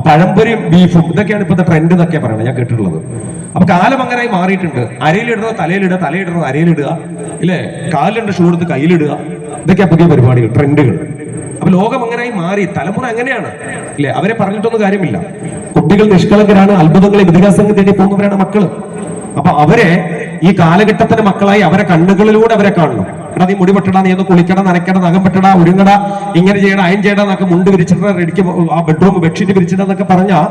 പഴംപൊരിയും ബീഫും ഇതൊക്കെയാണ് ഇപ്പോഴത്തെ ട്രെൻഡ് എന്നൊക്കെ പറയുന്നത്. ഞാൻ കേട്ടിട്ടുള്ളത്. അപ്പൊ കാലം അങ്ങനെയായി മാറിയിട്ടുണ്ട്. അരയിലിടുന്നത് തലയിലിടുക തലയിടുന്നത് അരയിലിടുക ഇല്ലേ? കാലിലുണ്ട് ഷൂ എടുത്ത് കയ്യിലിടുക. ഇതൊക്കെയാ പുതിയ പരിപാടികൾ ട്രെൻഡുകൾ അപ്പൊ ലോകം അങ്ങനെയായി മാറി. തലമുറ അങ്ങനെയാണ്. ഇല്ലേ? അവരെ പറഞ്ഞിട്ടൊന്നും കാര്യമില്ല. കുട്ടികൾ നിഷ്കളങ്കരാണ് അത്ഭുതങ്ങളെ വിദ്യാഭ്യാസം തേടി പോകുന്നവരാണ് മക്കൾ. അപ്പൊ അവരെ ഈ കാലഘട്ടത്തിന്റെ മക്കളായി അവരെ കണ്ണുകളിലൂടെ അവരെ കാണണം. എടാ നീ മുടി വെട്ടടാ നീ ഒന്ന് കുളിക്കട നനക്കട നഖം ഒരുങ്ങട ഇങ്ങനെ ചെയ്യണ അയൻ ചെയ്യണം എന്നൊക്കെ മുണ്ട് വിരിച്ചിട്ട് റെഡിക്ക് ആ ബെഡ്റൂം ബെഡ്ഷീറ്റ് വിരിച്ചിട്ടെന്നൊക്കെ പറഞ്ഞാൽ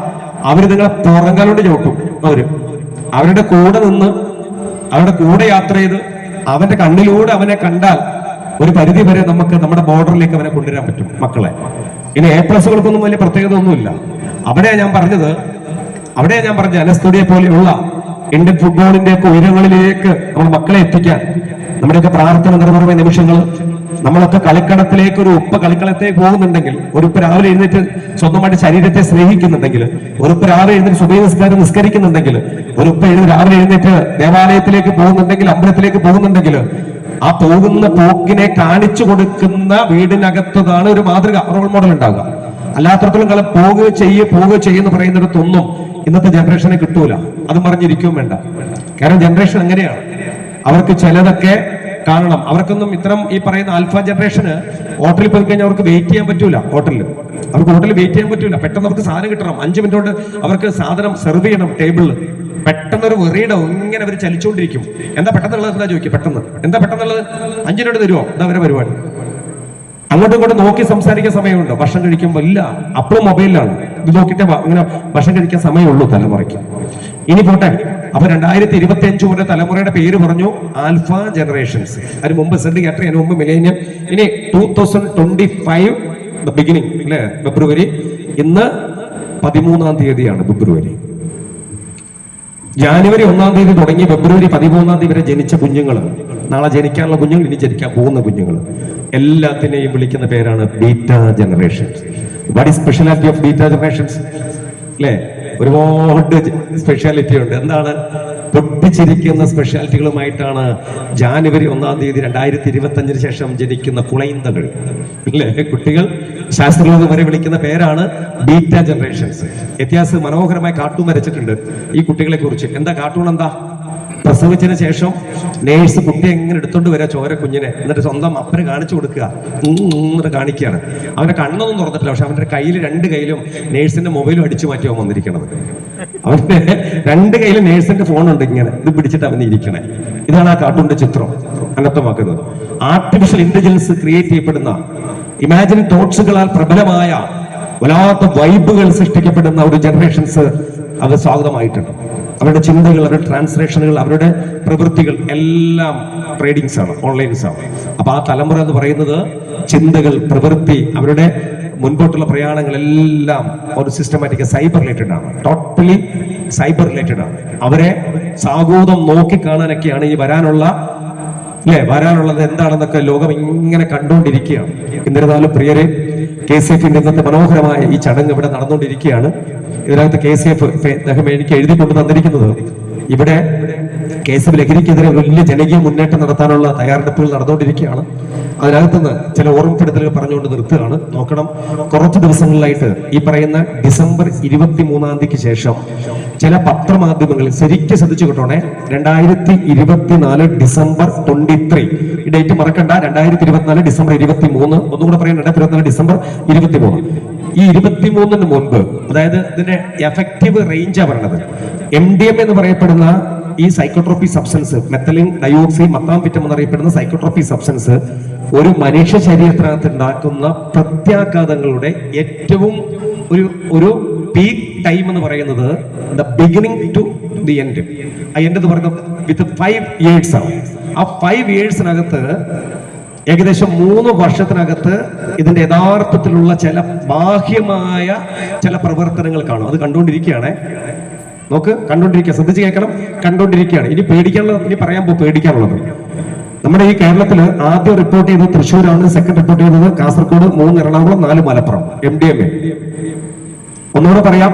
അവർ നിങ്ങളെ പുറങ്കാലോണ്ട് ചവിട്ടും. അവർ അവരുടെ കൂടെ നിന്ന് അവരുടെ കൂടെ യാത്ര ചെയ്ത് അവന്റെ കണ്ണിലൂടെ അവനെ കണ്ടാൽ ഒരു പരിധി വരെ നമുക്ക് നമ്മുടെ ബോർഡറിലേക്ക് അവനെ കൊണ്ടുവരാൻ പറ്റും മക്കളെ. ഇനി എ പ്ലസുകൾക്കൊന്നും വലിയ പ്രത്യേകത ഒന്നുമില്ല. അവിടെയാണ് ഞാൻ പറഞ്ഞത് അവിടെയാണ് ഞാൻ പറഞ്ഞത് അനസ്തുടിയെ പോലെയുള്ള ഇന്ത്യൻ ഫുട്ബോളിന്റെ ഒക്കെ ഉയരങ്ങളിലേക്ക് നമ്മൾ മക്കളെ എത്തിക്കാൻ നമ്മുടെയൊക്കെ പ്രാർത്ഥന നിർഭരമായ നിമിഷങ്ങൾ നമ്മളൊക്കെ കളിക്കളത്തിലേക്ക് ഒരു ഉപ്പ് കളിക്കളത്തേക്ക് പോകുന്നുണ്ടെങ്കിൽ ഒരു ഉപ്പ് രാവിലെ എഴുന്നേറ്റ് സ്വന്തമായിട്ട് ശരീരത്തെ സ്നേഹിക്കുന്നുണ്ടെങ്കിൽ ഒരു ഉപ്പ് രാവിലെ എഴുന്നേറ്റ് സുബൈ നിസ്കാരം നിസ്കരിക്കുന്നുണ്ടെങ്കിൽ ഒരു ഉപ്പ് എഴുതി രാവിലെ എഴുന്നേറ്റ് ദേവാലയത്തിലേക്ക് പോകുന്നുണ്ടെങ്കിൽ അമ്പലത്തിലേക്ക് പോകുന്നുണ്ടെങ്കിൽ ആ പോകുന്ന പോക്കിനെ കാണിച്ചു കൊടുക്കുന്ന വീടിനകത്തതാണ് ഒരു മാതൃക റോൾ മോഡൽ ഉണ്ടാകുക അല്ലാത്തടത്തോളം കാലം പോകുക ചെയ്യുക പോകുക ചെയ്യുന്ന പറയുന്നിടത്തൊന്നും ഇന്നത്തെ ജനറേഷനെ കിട്ടൂല. അത് പറഞ്ഞിരിക്കുകയും വേണ്ട. കാരണം ജനറേഷൻ അങ്ങനെയാണ്. അവർക്ക് ചിലതൊക്കെ കാണണം. അവർക്കൊന്നും ഇത്തരം ഈ പറയുന്ന ആൽഫ ജനറേഷന് ഹോട്ടലിൽ പോയി കഴിഞ്ഞാൽ അവർക്ക് വെയിറ്റ് ചെയ്യാൻ പറ്റൂല ഹോട്ടലിൽ. അവർക്ക് ഹോട്ടലിൽ വെയിറ്റ് ചെയ്യാൻ പറ്റൂല. പെട്ടെന്ന് അവർക്ക് സാധനം കിട്ടണം. അഞ്ച് മിനിറ്റ് കൊണ്ട് അവർക്ക് സാധനം സെർവ് ചെയ്യണം ടേബിളിൽ പെട്ടെന്ന് ഒരു വെറിയുടെ ഇങ്ങനെ അവർ ചലിച്ചുകൊണ്ടിരിക്കും. എന്താ പെട്ടെന്നുള്ളത്? എന്താ ചോദിക്കുക പെട്ടെന്ന്. എന്താ പെട്ടെന്നുള്ളത്? അഞ്ച് മിനിറ്റ് തരുമോ എന്താ അവരെ പരിപാടി. അങ്ങോട്ടും ഇങ്ങോട്ടും നോക്കി സംസാരിക്കാൻ സമയമുണ്ടോ? ഭക്ഷണം കഴിക്കുമ്പോൾ ഇല്ല. അപ്പോഴും മൊബൈലിലാണ്. ഇത് നോക്കിയിട്ട് അങ്ങനെ ഭക്ഷണം കഴിക്കാൻ സമയമുള്ളൂ തലമുറയ്ക്ക്. ഇനി പോട്ടെ. അപ്പൊ രണ്ടായിരത്തി ഇരുപത്തി അഞ്ച് മുതൽ തലമുറയുടെ പേര് പറഞ്ഞു ആൽഫ ജനറേഷൻസ്. അതിന് മുമ്പ് സെഡ് കാറ്ററി അതിന് മുമ്പ് മിലേനിയം ഇനി two thousand twenty five beginning അല്ലെ? ഫെബ്രുവരി. ഇന്ന് പതിമൂന്നാം തീയതിയാണ് ഫെബ്രുവരി. ജാനുവരി ഒന്നാം തീയതി തുടങ്ങി ഫെബ്രുവരി പതിമൂന്നാം തീയതി വരെ ജനിച്ച കുഞ്ഞുങ്ങൾ നാളെ ജനിക്കാനുള്ള കുഞ്ഞുങ്ങൾ ഇനി ജനിക്കാൻ പോകുന്ന കുഞ്ഞുങ്ങൾ എല്ലാത്തിനെയും വിളിക്കുന്ന പേരാണ് beta generation what is speciality of beta generations? അല്ലേ ഒരുപാട് സ്പെഷ്യാലിറ്റി ഉണ്ട്. എന്താണ്? പൊട്ടിച്ചിരിക്കുന്ന സ്പെഷ്യാലിറ്റികളുമായിട്ടാണ് ജാനുവരി ഒന്നാം തീയതി രണ്ടായിരത്തി ഇരുപത്തി അഞ്ചിന് ശേഷം ജനിക്കുന്ന കുളൈന്തകൾ അല്ലേ? കുട്ടികൾ ശാസ്ത്രലോകം വരെ വിളിക്കുന്ന പേരാണ് ബീറ്റ ജനറേഷൻസ്. വ്യത്യാസം മനോഹരമായി കാർട്ടൂൺ വരച്ചിട്ടുണ്ട് ഈ കുട്ടികളെ കുറിച്ച്. എന്താ കാർട്ടൂൺ എന്താ പ്രസവിച്ചതിന് ശേഷം നേഴ്സ് കുട്ടിയെ എങ്ങനെ എടുത്തോണ്ട് വരാ ചോര കുഞ്ഞിനെ? എന്നിട്ട് സ്വന്തം അപ്പന് കാണിച്ചു കൊടുക്കുക. എന്നിട്ട് കാണിക്കുകയാണ്. അവന്റെ കണ്ണൊന്നും തുറന്നിട്ടില്ല. പക്ഷെ അവന്റെ കയ്യിൽ രണ്ട് കയ്യിലും നേഴ്സിന്റെ മൊബൈലും അടിച്ചു മാറ്റി അവൻ വന്നിരിക്കണത്. അവന്റെ രണ്ട് കയ്യിൽ നേഴ്സിന്റെ ഫോണുണ്ട് ഇങ്ങനെ. ഇത് പിടിച്ചിട്ട് അവൻ ഇരിക്കണേ. ഇതാണ് ആ കാർട്ടൂണിന്റെ ചിത്രം. അനർത്ഥമാക്കുന്നത് ആർട്ടിഫിഷ്യൽ ഇന്റലിജൻസ് ക്രിയേറ്റ് ചെയ്യപ്പെടുന്ന ഇമാജിൻ തോട്ട്സുകളാൽ പ്രബലമായ വല്ലാത്ത വൈബുകൾ സൃഷ്ടിക്കപ്പെടുന്ന ഒരു ജനറേഷൻസ് അത് സ്വാഗതമായിട്ടുണ്ട്. അവരുടെ ചിന്തകൾ അവരുടെ ട്രാൻസ്ലേഷനുകൾ അവരുടെ പ്രവൃത്തികൾ എല്ലാം ട്രേഡിങ്സ് ആണ് ഓൺലൈൻസ് ആണ്. അപ്പൊ ആ തലമുറ എന്ന് പറയുന്നത് ചിന്തകൾ പ്രവൃത്തി അവരുടെ മുൻപോട്ടുള്ള പ്രയാണങ്ങളെല്ലാം ഒരു സിസ്റ്റമാറ്റിക് സൈബർ റിലേറ്റഡ് ആണ്. ടോട്ടലി സൈബർ റിലേറ്റഡ് ആണ്. അവരെ സാഗൂതം നോക്കിക്കാണാനൊക്കെയാണ് ഈ വരാനുള്ള അല്ലെ വരാനുള്ളത് എന്താണെന്നൊക്കെ ലോകം ഇങ്ങനെ കണ്ടുകൊണ്ടിരിക്കുകയാണ്. എന്നിരുന്നാലും പ്രിയരെ കെ സി എഫിന്റെ ഇന്നത്തെ മനോഹരമായ ഈ ചടങ്ങ് ഇവിടെ നടന്നുകൊണ്ടിരിക്കുകയാണ്. ഇതിനകത്ത് കെ സി എഫ് അദ്ദേഹം എനിക്ക് എഴുതി കൊണ്ട് തന്നിരിക്കുന്നത്. ഇവിടെ കെ എസ് എഫ് ലഹരിക്കെതിരെ വലിയ ജനകീയ മുന്നേറ്റം നടത്താനുള്ള തയ്യാറെടുപ്പുകൾ നടന്നുകൊണ്ടിരിക്കുകയാണ്. അതിനകത്തുനിന്ന് ചില ഓർമ്മപ്പെടുത്തലുകൾ പറഞ്ഞുകൊണ്ട് നിർത്തുകയാണ്. നോക്കണം. കുറച്ച് ദിവസങ്ങളിലായിട്ട് ഈ പറയുന്ന ഡിസംബർ ഇരുപത്തി മൂന്നാം തീയതിക്ക് ശേഷം ചില പത്രമാധ്യമങ്ങളിൽ ശരിക്കും ശ്രദ്ധിച്ചു കിട്ടോണേ രണ്ടായിരത്തി ഇരുപത്തിനാല് ഡിസംബർ ട്വന്റി ത്രീ. ഈ ഡേറ്റ് മറക്കണ്ട. രണ്ടായിരത്തി ഇരുപത്തിനാല് ഡിസംബർ ഇരുപത്തി മൂന്ന് ഒന്നും കൂടെ പറയാം രണ്ടായിരത്തി ഇരുപത്തിനാല് ഡിസംബർ ഇരുപത്തി മൂന്ന് ഈ ഇരുപത്തിമൂന്നിന് മുൻപ് അതായത് ഇതിന്റെ എഫക്റ്റീവ് റേഞ്ചാണ് പറയണത്. എം ഡി എം എന്ന് പറയപ്പെടുന്ന ഈ psychotropic substance methylene dioxy methamphetamine എന്നറിയപ്പെടുന്ന സൈക്കോട്രോപ്പി സബ്സ്റ്റൻസ് ഒരു മനുഷ്യ ശരീരത്തിനകത്ത് ഉണ്ടാക്കുന്ന പ്രത്യാഘാതങ്ങളുടെ ഏറ്റവും ഒരു ഒരു പീക്ക് ടൈം എന്ന് പറയുന്നത് the beginning to the end ആ എൻഡ് എന്ന് പറയുന്നത് വിത്ത് ഫൈവ് ഇയേഴ്സ് ആണ്. ആ ഫൈവ് ഇയേഴ്സിനകത്ത് ഏകദേശം മൂന്ന് വർഷത്തിനകത്ത് ഇതിന്റെ യഥാർത്ഥത്തിലുള്ള ചില ബാഹ്യമായ ചില പ്രവർത്തനങ്ങൾ കാണും. അത് കണ്ടുകൊണ്ടിരിക്കുകയാണ്. നോക്ക് കണ്ടുകൊണ്ടിരിക്കുക ശ്രദ്ധിച്ച് കേൾക്കണം. കണ്ടുകൊണ്ടിരിക്കുകയാണ് ഇനി പേടിക്കാനുള്ളത് ഇനി പറയാൻ പോ പേടിക്കാനുള്ളത്. നമ്മുടെ ഈ കേരളത്തിൽ ആദ്യം റിപ്പോർട്ട് ചെയ്തത് തൃശ്ശൂരാണ് സെക്കൻഡ് റിപ്പോർട്ട് ചെയ്തത് കാസർഗോഡ് മൂന്ന് എറണാകുളം നാല് Malappuram. M D M A ഒന്നുകൂടെ പറയാം.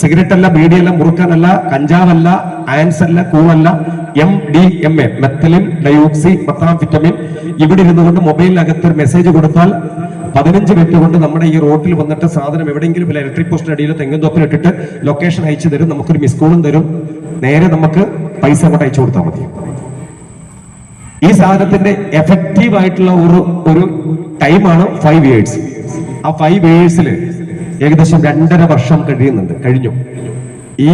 സിഗരറ്റ് അല്ല ബീഡിയല്ല മുറുക്കാനല്ല കഞ്ചാവല്ല ആൻസ് അല്ല കൂവല്ല M D M A methylene dioxy പത്താം വിറ്റമിൻ ഇവിടെ ഇരുന്നുകൊണ്ട് മൊബൈലിനകത്ത് ഒരു മെസ്സേജ് കൊടുത്താൽ പതിനഞ്ച് മിനിറ്റ് കൊണ്ട് നമ്മുടെ ഈ റോട്ടിൽ വന്നിട്ട് സാധനം എവിടെയെങ്കിലും ഇല്ല. ഇലക്ട്രിക് പോസ്റ്റിന് അടിയിൽ തെങ്ങും തോപ്പിൽ ഇട്ടിട്ട് ലൊക്കേഷൻ അയച്ചു തരും. നമുക്കൊരു മിസ് കോളും തരും. നേരെ നമുക്ക് പൈസ അങ്ങോട്ട് അയച്ചു കൊടുത്താൽ മതി. ഈ സാധനത്തിന്റെ എഫക്റ്റീവ് ആയിട്ടുള്ള ഒരു ഒരു ടൈമാണ് ഫൈവ് ഇയേഴ്സ് ആ ഫൈവ് ഇയേഴ്സിൽ ഏകദേശം രണ്ടര വർഷം കഴിയുന്നുണ്ട്. കഴിഞ്ഞു. ഈ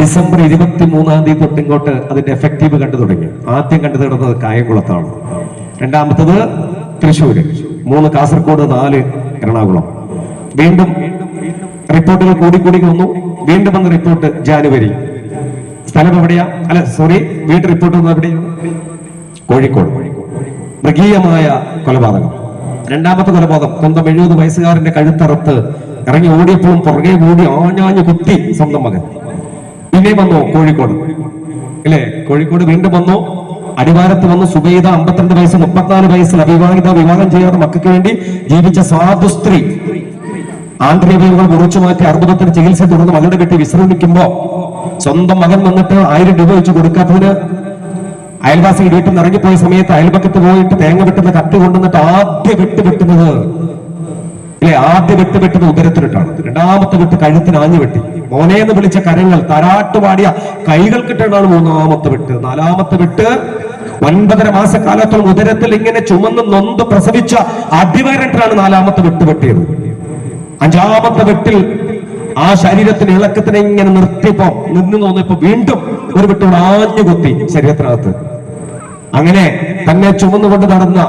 ഡിസംബർ ഇരുപത്തി മൂന്നാം തീയതി തൊട്ടിങ്ങോട്ട് അതിന്റെ എഫക്റ്റീവ് കണ്ടു തുടങ്ങി. ആദ്യം കണ്ടു തുടങ്ങുന്നത് കായംകുളത്താണ്. രണ്ടാമത്തത് തൃശ്ശൂര്. മൂന്ന് കാസർഗോഡ് നാല് എറണാകുളം. വീണ്ടും റിപ്പോർട്ടുകൾ കൂടിക്കൂടി വന്നു. വീണ്ടും വന്ന റിപ്പോർട്ട് ജാനുവരി. സ്ഥലം എവിടെയാ? അല്ല സോറി വീണ്ടും റിപ്പോർട്ട് വന്നത് എവിടെയാണ് കോഴിക്കോട്. മൃഗീയമായ കൊലപാതകം. രണ്ടാമത്തെ കൊലപാതകം. സ്വന്തം എഴുപത് വയസ്സുകാരന്റെ കഴുത്തറുത്ത് ഇറങ്ങി ഓടിയപ്പോഴും പുറകെ ഓടി ആഞ്ഞാഞ്ഞു കുത്തി സ്വന്തം മകൻ. പിന്നെയും വന്നു കോഴിക്കോട്. അല്ലേ? കോഴിക്കോട് വീണ്ടും വന്നു. അടിവാരത്ത് വന്ന് സുബൈദ അമ്പത്തിരണ്ട് വയസ്സ് മുപ്പത്തിനാല് വയസ്സിൽ അവിവാഹിത വിവാഹം ചെയ്യാത്ത മക്കൾക്ക് വേണ്ടി ജീവിച്ച സാധു സ്ത്രീ. ആന്തരികങ്ങൾ മുറിച്ചു മാറ്റി അർബുദത്തിന് ചികിത്സ തുടർന്ന് മകളുടെ കെട്ടി വിശ്രമിക്കുമ്പോ സ്വന്തം മകൻ വന്നിട്ട് ആയിരം രൂപ വെച്ച് കൊടുക്കാത്തതിന് അയൽവാസി വീട്ടിൽ നിന്ന് ഇറങ്ങിപ്പോയ സമയത്ത് അയൽപക്കത്ത് പോയിട്ട് തേങ്ങ വെട്ടുന്ന കത്തി കൊണ്ടുവന്നിട്ട് ആദ്യ വെട്ട് വെട്ടുന്നത് അല്ലെ? ആദ്യ വെട്ട് വെട്ടുന്ന ഉദരത്തിലിട്ടാണ്. രണ്ടാമത്തെ വെട്ട് കഴുത്തിന് ആഞ്ഞു വെട്ടി. മോനെ എന്ന് വിളിച്ച കരങ്ങൾ തരാട്ട് പാടിയ കൈകൾ മൂന്നാമത്തെ വെട്ട്. നാലാമത്തെ വെട്ട് ഒൻപതര മാസക്കാലത്തോളം ഉദരത്തിൽ ഇങ്ങനെ ചുമന്ന് നൊന്ത് പ്രസവിച്ച അടിവയറിട്ടാണ് നാലാമത്തെ വെട്ട് വെട്ടിയത്. അഞ്ചാമത്തെ വെട്ടിൽ ആ ശരീരത്തിന് ഇളക്കത്തിനെ ഇങ്ങനെ നിർത്തിയപ്പോ നിന്ന് തോന്നിയപ്പോ വീണ്ടും ഒരു വെട്ടോട് ആഞ്ഞു കുത്തി ശരീരത്തിനകത്ത്. അങ്ങനെ തന്നെ ചുമന്നുകൊണ്ട് നടന്ന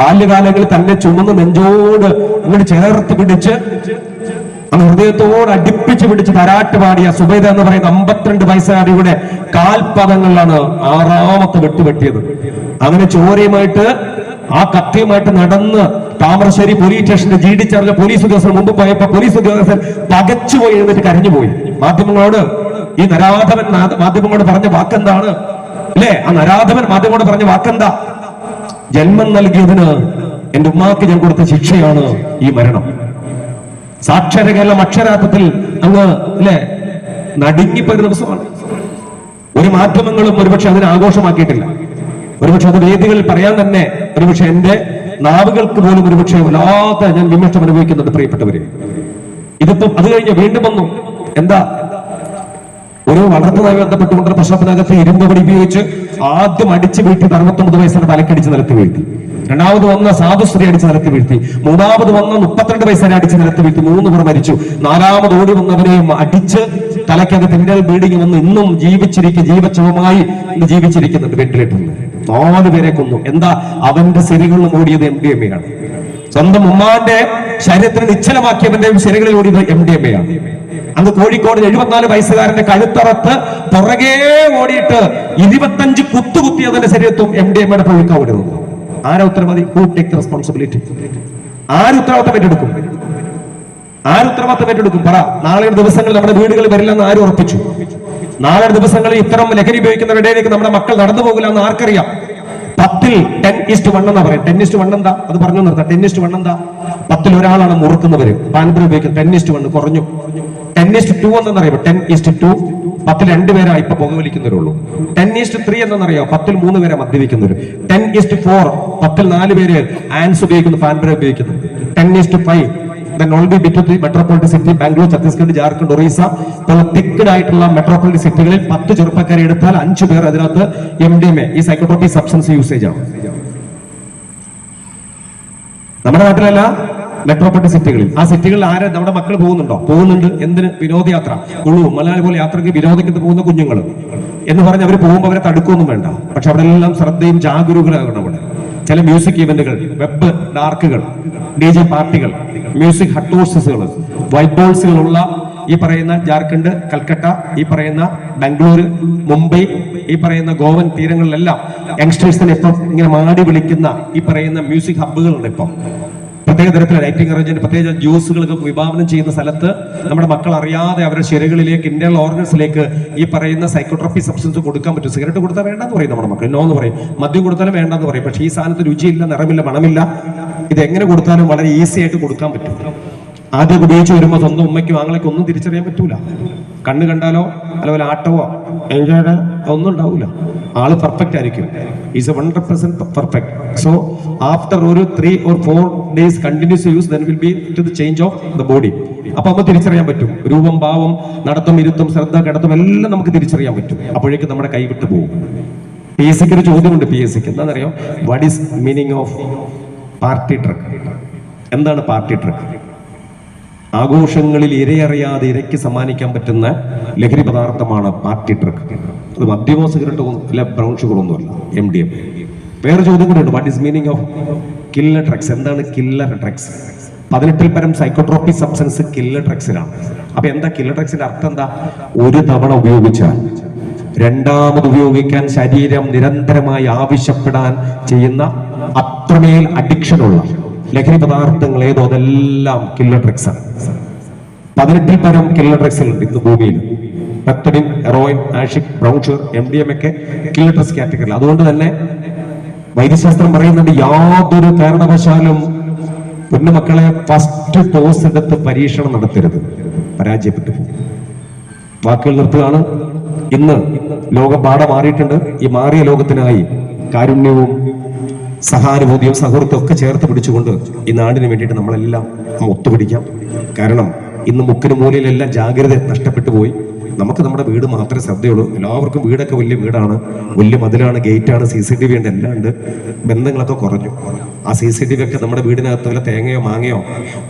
ബാല്യകാലങ്ങളിൽ തന്നെ ചുമന്ന് നെഞ്ചോട് അങ്ങോട്ട് ചേർത്ത് പിടിച്ച് അങ്ങ് ഹൃദയത്തോട് അടുപ്പിച്ച് പിടിച്ച് തരാട്ട് പാടിയ സുബൈദ എന്ന് പറയുന്ന അമ്പത്തിരണ്ട് വയസ്സുകാരിയുടെ കാൽപാദങ്ങളിലാണ് ആറാമത്തെ വെട്ടുപെട്ടിയത് അങ്ങനെ ചോരയുമായിട്ട് ആ കത്തിയുമായിട്ട് നടന്ന് താമരശ്ശേരി പോലീസ് സ്റ്റേഷന്റെ ജി ഡി ചാർജ് പോലീസ് ഉദ്യോഗസ്ഥർ മുമ്പ് പോയപ്പോ പോലീസ് ഉദ്യോഗസ്ഥൻ പകച്ചുപോയി എഴുന്നേറ്റ് കരഞ്ഞുപോയി മാധ്യമങ്ങളോട് ഈ നരാധവൻ മാധ്യമങ്ങളോട് പറഞ്ഞ വാക്കെന്താണ്? അല്ലേ? ആ നരാധവൻ മാധ്യമങ്ങളോട് പറഞ്ഞ വാക്കെന്താ? ജന്മം നൽകിയതിന് എന്റെ ഉമ്മാക്ക് ഞാൻ കൊടുത്ത ശിക്ഷയാണ് ഈ മരണം. സാക്ഷര കേരളം അക്ഷരാർത്ഥത്തിൽ അങ്ങ് അല്ലെ? നടുങ്ങിപ്പോയ ദിവസമാണ് ഒരു മാധ്യമങ്ങളും ഒരുപക്ഷെ അതിനെ ആഘോഷമാക്കിയിട്ടില്ല. ഒരുപക്ഷെ അത് വേദികളിൽ പറയാൻ തന്നെ ഒരുപക്ഷെ എന്റെ നാവുകൾക്ക് പോലും ഒരുപക്ഷെ വല്ലാത്ത ഞാൻ വിമർശനം അനുഭവിക്കുന്നുണ്ട് പ്രിയപ്പെട്ടവര്. ഇതിപ്പം അത് കഴിഞ്ഞ് വീണ്ടും വന്നു. എന്താ? ഒരു വളർത്തുമായി ബന്ധപ്പെട്ടുകൊണ്ട് പ്രശ്നത്തിനകത്ത് ഇരുമ്പ് പടി ഉപയോഗിച്ച് ആദ്യം അടിച്ചു വീഴ്ത്തി അറുപത്തൊമ്പത് വയസ്സിന് തലക്കടിച്ച് നിലത്ത് വീഴ്ത്തി. രണ്ടാമത് വന്ന സാധുശ്രീ അടിച്ച് നിലത്ത് വീഴ്ത്തി. മൂന്നാമത് വന്ന മുപ്പത്തിരണ്ട് വയസ്സിനെ അടിച്ച് നിലത്ത് വീഴ്ത്തി. മൂന്ന് പേർ മരിച്ചു. നാലാമത് ഓടി വന്നവരെയും അടിച്ച് തലയ്ക്കകത്ത് ഇന്ത്യൻ ബീഡിങ് വന്ന് ഇന്നും ജീവിച്ചിരിക്കും ജീവച്ഛവമായി ഇന്ന് ജീവിച്ചിരിക്കുന്നുണ്ട് വെന്റിലേറ്ററിൽ നാല് പേരെ കൊന്നു. എന്താ? അവന്റെ സിരികളിൽ ഓടിയത് എം ഡി എം എ ആണ്. സ്വന്തം ഉമ്മാന്റെ ശരീരത്തിന് നിശ്ചലമാക്കിയവന്റെ സിരകളിൽ ഓടിയത് എം ഡി എം എ ആണ്. അന്ന് കോഴിക്കോട് എഴുപത്തിനാല് വയസ്സുകാരന്റെ കഴുത്തറത്ത് പുറകെ ഓടിയിട്ട് ഇരുപത്തഞ്ച് കുത്തുകുത്തിയതിന്റെ ശരീരത്തും എം ഡി എമ്മയുടെ പുഴുക്ക ഓടുന്നത് ആരാ ഉത്തരവാദി? ഹൂ ടേക്ക് റെസ്പോൺസിബിലിറ്റി ആര് ഉത്തരവാദിത്തം ഏറ്റെടുക്കും? ആര് ഉത്തരവാദിത്തം ഏറ്റെടുക്കും? പറ. നാളെയുടെ ദിവസങ്ങളിൽ നമ്മുടെ വീടുകളിൽ വരില്ലെന്ന് ആര് ഉറപ്പിച്ചു? നാളെ ദിവസങ്ങളിൽ ഇത്തരം ലഹരി ഉപയോഗിക്കുന്ന ഇടയിലേക്ക് നമ്മുടെ മക്കൾ നടന്നു പോകില്ല എന്ന് ആർക്കറിയാം? പത്തിൽ ടെൻ ഇസ്റ്റ് വൺ എന്നാ പറയാം. ടെൻ ഇസ്റ്റ് വൺ എന്താ? അത് പറഞ്ഞു നിർത്താം. ടെൻ ഇസ്റ്റ് വൺ എന്താ? പത്തിൽ ഒരാളാണ് മുറുക്കുന്നവര്. പാൻപുരം ഉപയോഗിക്കുന്നത് ടെൻ ഇസ്റ്റ് വൺ കുറഞ്ഞു. ടെൻ ഈസ്റ്റ് ടു എന്നറിയാമോ ടെൻ ഈസ്റ്റ് ടു പത്തിൽ രണ്ടുപേരാ ഇപ്പൊ പുകവലിക്കുന്നവരുള്ളൂ ടെൻ ഈസ്റ്റ് ത്രീ എന്നറിയാം പത്തിൽ മൂന്ന് പേരെ മദ്യപിക്കുന്നവർ ടെൻ ഈസ്റ്റ് ഫോർ പത്തിൽ നാല് പേര് ആൻസ് ഉപയോഗിക്കുന്നു ഫാൻപുരം ഉപയോഗിക്കുന്നു. Ten is to five metropolitan city Bangalore Chhattisgarh Jharkhand Orissa പോലുള്ള തിക്കഡ് ആയിട്ടുള്ള മെട്രോപൊളിറ്റൻ സിറ്റികളിൽ പത്ത് ചെറുപ്പക്കാരെ എടുത്താൽ അഞ്ചു പേർ അതിനകത്ത് എം ഡി എം എ ഈ സൈക്കോട്രോപ്പി സബ്സ്റ്റൻസ് യൂസേജ് ആണ്. നമ്മുടെ നാട്ടിലല്ല മെട്രോപൊളിറ്റൻ സിറ്റികളിൽ. ആ സിറ്റികളിൽ ആരെ നമ്മുടെ മക്കൾ പോകുന്നുണ്ടോ? പോകുന്നുണ്ട്. എന്തിന്? വിനോദയാത്ര. കുളു മലയാളി പോലെ യാത്രയ്ക്ക് വിനോദിക്കുന്ന പോകുന്ന കുഞ്ഞുങ്ങൾ എന്ന് പറഞ്ഞ് അവർ പോകുമ്പോൾ അവരെ തടുക്കൊന്നും വേണ്ട. പക്ഷെ അവിടെ എല്ലാം ശ്രദ്ധയും ജാഗരൂകരാകണം അവിടെ. ചില മ്യൂസിക് ഇവന്റുകൾ വെബ് ഡാർക്കുകൾ ഡി ജെ പാർട്ടികൾ മ്യൂസിക് ഹട്ടോഴ്സസുകൾ വൈറ്റ് ബോൾസുകളുള്ള ഈ പറയുന്ന ജാർഖണ്ഡ് കൽക്കട്ട ഈ പറയുന്ന ബാംഗ്ലൂർ മുംബൈ ഈ പറയുന്ന ഗോവൻ തീരങ്ങളിലെല്ലാം യങ്സ്റ്റേഴ്സിനെ ഇപ്പം ഇങ്ങനെ മാടി വിളിക്കുന്ന ഈ പറയുന്ന മ്യൂസിക് ഹബ്ബുകളുണ്ട് ഇപ്പം. പ്രത്യേക തരത്തിലെ ലൈറ്റിംഗ് അറേഞ്ച്മെന്റ് പ്രത്യേക ജ്യൂസുകളൊക്കെ വിഭാവനം ചെയ്യുന്ന സ്ഥലത്ത് നമ്മുടെ മക്കൾ അറിയാതെ അവരുടെ ശരീരങ്ങളിലേക്ക് ഇന്റേണൽ ഓർഗൻസിലേക്ക് ഈ പറയുന്ന സൈക്കോട്രോപ്പി സബ്സ്റ്റൻസ് കൊടുക്കാൻ പറ്റും. സിഗരറ്റ് കൊടുത്താൽ വേണ്ടെന്ന് പറയും നമ്മുടെ മക്കൾ. നോ എന്ന് പറയും. മദ്യം കൊടുത്താലും വേണ്ടെന്ന് പറയും. പക്ഷേ ഈ സാധനത്തിന് രുചിയില്ല നിറമില്ല മണമില്ല. ഇത് എങ്ങനെ കൊടുത്താലും വളരെ ഈസി ആയിട്ട് കൊടുക്കാൻ പറ്റും. ആദ്യം ഉപയോഗിച്ച് വരുമ്പോൾ സ്വന്തം ഉമ്മയ്ക്കും ആങ്ങളേക്കും ഒന്നും തിരിച്ചറിയാൻ പറ്റൂല. കണ്ണ് കണ്ടാലോ അതുപോലെ ആട്ടവോ എൻജോയുടെ ഒന്നും ഉണ്ടാവൂല. ആൾ പെർഫെക്റ്റ് ആയിരിക്കും. Is a hundred percent perfect so after ഒരു three or four days continuous use then will be to the change of the body അപ്പൊ നമുക്ക് തിരിച്ചറിയാൻ പറ്റും. രൂപം ഭാവം നടത്തം ഇരുത്തം ശ്രദ്ധ കിടത്തം എല്ലാം നമുക്ക് തിരിച്ചറിയാൻ പറ്റും. അപ്പോഴേക്കും നമ്മുടെ കൈ വിട്ടു പോകും. പി എസ് സിക്ക് ഒരു ചോദ്യമുണ്ട് പി എസ് സിക്ക് എന്താണെന്നറിയാം? What is meaning of party drug എന്താണ് പാർട്ടി ട്രക്ക് ആഘോഷങ്ങളിൽ ഇരയറിയാതെ ഇരയ്ക്ക് സമ്മാനിക്കാൻ പറ്റുന്ന ലഹരി പദാർത്ഥമാണ് പാർട്ടി ട്രക്ക്. അത് മദ്യമോ സിഗരറ്റോ ഇല്ല ബ്രൗൺ ഷുഗർ ഒന്നുമല്ല എം ഡി എം വേറെ ചോദ്യം കൂടെ ഉണ്ട്. What is meaning of killer drugs എന്താണ് കില്ലർ ഡ്രഗ്സ് പതിനെട്ടിൽ പരം സൈക്കോട്രോപ്പിക് സബ്സ്റ്റൻസ് കില്ലർ ഡ്രഗ്സിലാണ് അപ്പൊ എന്താ കില്ലർ ഡ്രഗ്സിന്റെ അർത്ഥം എന്താ? ഒരു തവണ ഉപയോഗിച്ചാൽ രണ്ടാമത് ഉപയോഗിക്കാൻ ശരീരം നിരന്തരമായി ആവശ്യപ്പെടാൻ ചെയ്യുന്ന അത്രമേൽ അഡിക്ഷനുള്ള ലഹരി പദാർത്ഥങ്ങൾ ഏതോ അതെല്ലാം കില്ലർ ഡ്രഗ്സ് ആണ്. പതിനെട്ടിൽ പരം കില്ലർ ഡ്രഗ്സുകളുണ്ട് ഇന്ന് ഭൂമിയിൽ. Pethidine heroin Ashik brown sugar M D M ഒക്കെ കില്ലർ ഡ്രഗ്സ് കാറ്റഗറിയിൽ അതുകൊണ്ട് തന്നെ വൈദ്യശാസ്ത്രം പറയുന്നുണ്ട് യാതൊരു കാരണവശാലും പൊന്നു മക്കളെ ഫസ്റ്റ് ഡോസ് എടുത്ത് പരീക്ഷണം നടത്തരുത്. പരാജയപ്പെട്ടു. വാക്കുകൾ നിർത്തുകയാണ്. ഇന്ന് ലോകം പാടെ മാറിയിട്ടുണ്ട്. ഈ മാറിയ ലോകത്തിനായി കാരുണ്യവും സഹാനുഭൂതിയും സൗഹൃദവും ഒക്കെ ചേർത്ത് പിടിച്ചുകൊണ്ട് ഈ നാടിന് വേണ്ടിയിട്ട് നമ്മളെല്ലാം ഒത്തുപിടിക്കാം. കാരണം ഇന്ന് മുക്കിന് മൂലയിലെല്ലാം ജാഗ്രത നഷ്ടപ്പെട്ടു പോയി. നമുക്ക് നമ്മുടെ വീട് മാത്രമേ ശ്രദ്ധയുള്ളൂ. എല്ലാവർക്കും വീടൊക്കെ വലിയ വീടാണ്. വലിയ മതിലാണ് ഗേറ്റാണ് സി സി ടി വി ഉണ്ട് എല്ലാം ഉണ്ട്. ബന്ധങ്ങളൊക്കെ കുറഞ്ഞു. ആ സി സി ടി വി ഒക്കെ നമ്മുടെ വീടിനകത്ത് വല്ല തേങ്ങയോ മാങ്ങയോ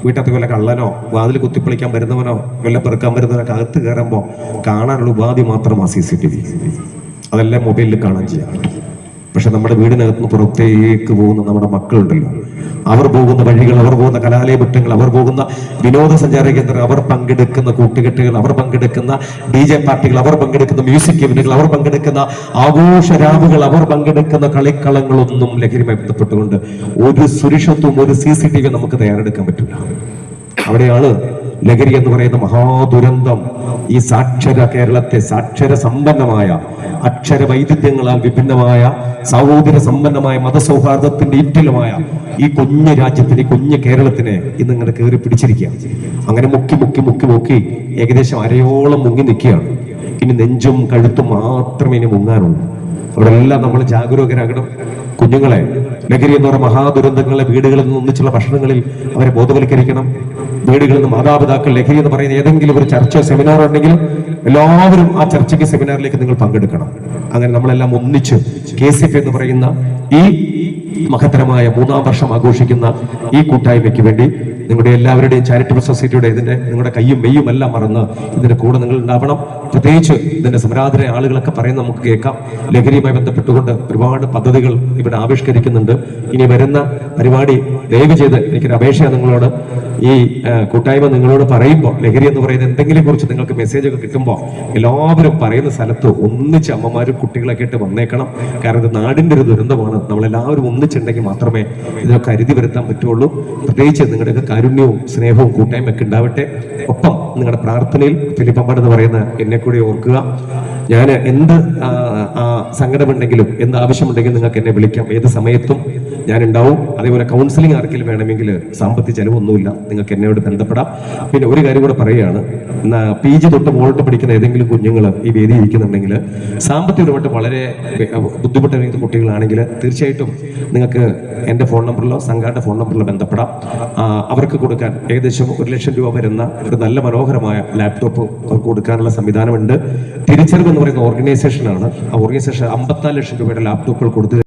വീട്ടകത്ത് വല്ല കള്ളനോ വാതിൽ കുത്തിപ്പൊളിക്കാൻ വരുന്നവനോ വല്ല പെറുക്കാൻ വരുന്നവനൊക്കെ അകത്ത് കയറുമ്പോൾ കാണാനുള്ള ഉപാധി മാത്രമാണ് സി സി ടി വി. അതെല്ലാം മൊബൈലിൽ കാണാൻ പറ്റും പക്ഷെ നമ്മുടെ വീടിനകത്ത് നിന്ന് പുറത്തേക്ക് പോകുന്ന നമ്മുടെ മക്കളുണ്ടല്ലോ. അവർ പോകുന്ന വഴികൾ അവർ പോകുന്ന കലാലയ മുറ്റങ്ങൾ അവർ പോകുന്ന വിനോദസഞ്ചാര കേന്ദ്രങ്ങൾ അവർ പങ്കെടുക്കുന്ന കൂട്ടുകെട്ടുകൾ അവർ പങ്കെടുക്കുന്ന ഡി ജെ പാർട്ടികൾ അവർ പങ്കെടുക്കുന്ന മ്യൂസിക് ഇവന്റുകൾ അവർ പങ്കെടുക്കുന്ന ആഘോഷരാവുകൾ അവർ പങ്കെടുക്കുന്ന കളിക്കളങ്ങളൊന്നും ലഹരിയുമായി ബന്ധപ്പെട്ടുകൊണ്ട് ഒരു സുരക്ഷത്വം ഒരു സി സി ടി വി നമുക്ക് തയ്യാറെടുക്കാൻ പറ്റില്ല അവിടെയാണ് ലഹരി എന്ന് പറയുന്ന മഹാദുരന്തം ഈ സാക്ഷര കേരളത്തെ സാക്ഷര സമ്പന്നമായ അക്ഷര വൈവിധ്യങ്ങളാൽ വിഭിന്നമായ സഹോദര സമ്പന്നമായ മതസൗഹാർദ്ദത്തിന്റെ ഇറ്റിലുമായ ഈ കുഞ്ഞ് രാജ്യത്തിന് കുഞ്ഞു കേരളത്തിനെ ഇന്ന് ഇങ്ങനെ കയറി പിടിച്ചിരിക്കുകയാണ് അങ്ങനെ മുക്കി മുക്കി മുക്കി മുക്കി ഏകദേശം അരയോളം മുങ്ങി നിൽക്കുകയാണ്. ഇനി നെഞ്ചും കഴുത്തും മാത്രമേ ഇനി മുങ്ങാനുള്ളൂ. അവിടെ എല്ലാം നമ്മൾ ജാഗരൂകരാകണം. കുഞ്ഞുങ്ങളെ ലഹരി എന്ന് പറഞ്ഞ മഹാദുരന്തങ്ങളെ വീടുകളിൽ നിന്ന് ഒന്നിച്ചുള്ള ഭക്ഷണങ്ങളിൽ അവരെ ബോധവൽക്കരിക്കണം. വീടുകളിൽ നിന്ന് മാതാപിതാക്കൾ ലഹരി എന്ന് പറയുന്ന ഏതെങ്കിലും ഒരു ചർച്ച സെമിനാർ ഉണ്ടെങ്കിൽ എല്ലാവരും ആ ചർച്ചയ്ക്ക് സെമിനാറിലേക്ക് നിങ്ങൾ പങ്കെടുക്കണം. അങ്ങനെ നമ്മളെല്ലാം ഒന്നിച്ച് കെ സി എഫ് എന്ന് പറയുന്ന ഈ മഹത്തരമായ മൂന്നാം വർഷം ആഘോഷിക്കുന്ന ഈ കൂട്ടായ്മയ്ക്ക് വേണ്ടി നിങ്ങളുടെ എല്ലാവരുടെയും ചാരിറ്റബിൾ സൊസൈറ്റിയുടെ ഇതിന്റെ നിങ്ങളുടെ കയ്യും മെയ്യും എല്ലാം മറന്ന് ഇതിന്റെ കൂടെ നിങ്ങൾ ഉണ്ടാവണം. പ്രത്യേകിച്ച് ഇതിന്റെ സമരാധന ആളുകളൊക്കെ പറയുന്ന നമുക്ക് കേൾക്കാം. ലഹരിയുമായി ബന്ധപ്പെട്ടുകൊണ്ട് ഒരുപാട് പദ്ധതികൾ ഇവിടെ ആവിഷ്കരിക്കുന്നുണ്ട്. ഇനി വരുന്ന പരിപാടി ദയവ് ചെയ്ത് എനിക്കൊരു അപേക്ഷയാണ് നിങ്ങളോട്. ഈ കൂട്ടായ്മ നിങ്ങളോട് പറയുമ്പോൾ ലഹരി എന്ന് പറയുന്ന എന്തെങ്കിലും കുറിച്ച് നിങ്ങൾക്ക് മെസ്സേജ് ഒക്കെ കിട്ടുമ്പോൾ എല്ലാവരും പറയുന്ന സ്ഥലത്ത് ഒന്നിച്ച് അമ്മമാരും കുട്ടികളൊക്കെ ആയിട്ട് വന്നേക്കണം. കാരണം ഇത് നാടിന്റെ ഒരു ദുരന്തമാണ്. നമ്മളെല്ലാവരും ഒന്നിച്ചുണ്ടെങ്കിൽ മാത്രമേ ഇതിനൊക്കെ അരുതി വരുത്താൻ പറ്റുള്ളൂ. പ്രത്യേകിച്ച് നിങ്ങളുടെയൊക്കെ കാരുണ്യവും സ്നേഹവും കൂട്ടായ്മയൊക്കെ ഉണ്ടാവട്ടെ. ഒപ്പം നിങ്ങളുടെ പ്രാർത്ഥനയിൽ ഫിലിപ്പമ്പാട് എന്ന് പറയുന്ന എന്നെ കൂടി ഓർക്കുക. ഞാൻ എന്ത് സങ്കടമുണ്ടെങ്കിലും എന്ത് ആവശ്യമുണ്ടെങ്കിലും നിങ്ങൾക്ക് എന്നെ വിളിക്കാം. ഏത് സമയത്തും ഞാൻ ഉണ്ടാവും അതേപോലെ കൗൺസിലിംഗ് ആർക്കെങ്കിലും വേണമെങ്കിൽ സാമ്പത്തിക ചെലവൊന്നുമില്ല. നിങ്ങൾക്ക് എന്നോട് ബന്ധപ്പെടാം. പിന്നെ ഒരു കാര്യം കൂടെ പറയുകയാണ്. പി ജി തൊട്ട് മുകളിട്ട് പഠിക്കുന്ന ഏതെങ്കിലും കുഞ്ഞുങ്ങൾ ഈ വേദി ഇരിക്കുന്നുണ്ടെങ്കിൽ സാമ്പത്തികപരമായിട്ട് വളരെ ബുദ്ധിമുട്ട് കുട്ടികളാണെങ്കിൽ തീർച്ചയായിട്ടും നിങ്ങൾക്ക് എന്റെ ഫോൺ നമ്പറിലോ സംഘാടന ഫോൺ നമ്പറിലോ ബന്ധപ്പെടാം. അവർക്ക് കൊടുക്കാൻ ഏകദേശം ഒരു ലക്ഷം രൂപ വരുന്ന ഒരു നല്ല മനോഹരമായ ലാപ്ടോപ്പ് അവർക്ക് കൊടുക്കാനുള്ള സംവിധാനമുണ്ട്. തിരിച്ചറിവ് എന്ന് പറയുന്ന ഓർഗനൈസേഷനാണ് ആ ഓർഗനൈസേഷൻ അമ്പത്തിനാല് ലക്ഷം രൂപയുടെ ലാപ്ടോപ്പുകൾ കൊടുത്തു